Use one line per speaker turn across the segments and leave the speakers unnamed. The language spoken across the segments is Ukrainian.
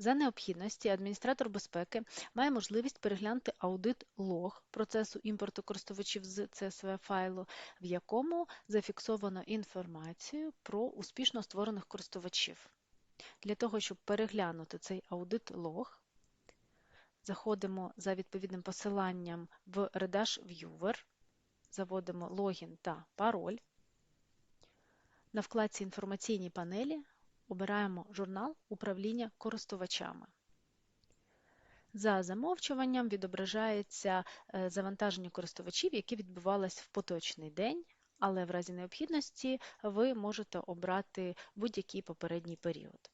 За необхідності адміністратор безпеки має можливість переглянути аудит лог процесу імпорту користувачів з CSV файлу, в якому зафіксовано інформацію про успішно створених користувачів. Для того, щоб переглянути цей аудит лог, заходимо за відповідним посиланням в Redash Viewer, заводимо логін та пароль. На вкладці Інформаційні панелі обираємо журнал управління користувачами. За замовчуванням відображається е, завантаження користувачів, які відбувалися в поточний день, але в разі необхідності ви можете обрати будь-який попередній період.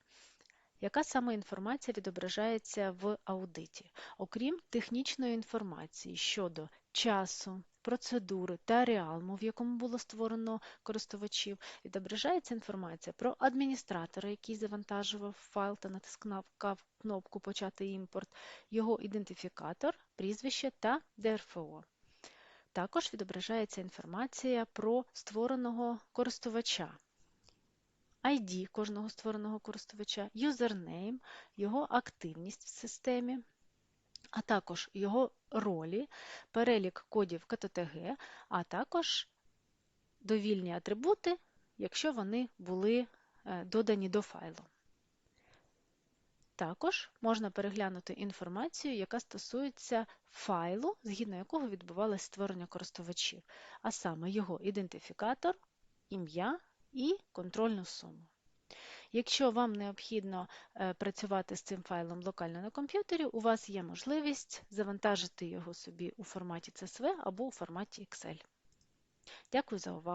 Яка саме інформація відображається в аудиті? Окрім технічної інформації щодо часу, процедури та реалму, в якому було створено користувачів, відображається інформація про адміністратора, який завантажував файл та натискав кнопку Почати імпорт, його ідентифікатор, прізвище та ДРФО. Також відображається інформація про створеного користувача. ID кожного створеного користувача, юзернейм, його активність в системі, а також його ролі, перелік кодів КТТГ, а також довільні атрибути, якщо вони були е, додані до файлу. Також можна переглянути інформацію, яка стосується файлу, згідно якого відбувалося створення користувачів, а саме його ідентифікатор, ім'я і контрольну суму. Якщо вам необхідно е, працювати з цим файлом локально на комп'ютері, у вас є можливість завантажити його собі у форматі CSV або у форматі Excel. Дякую за увагу!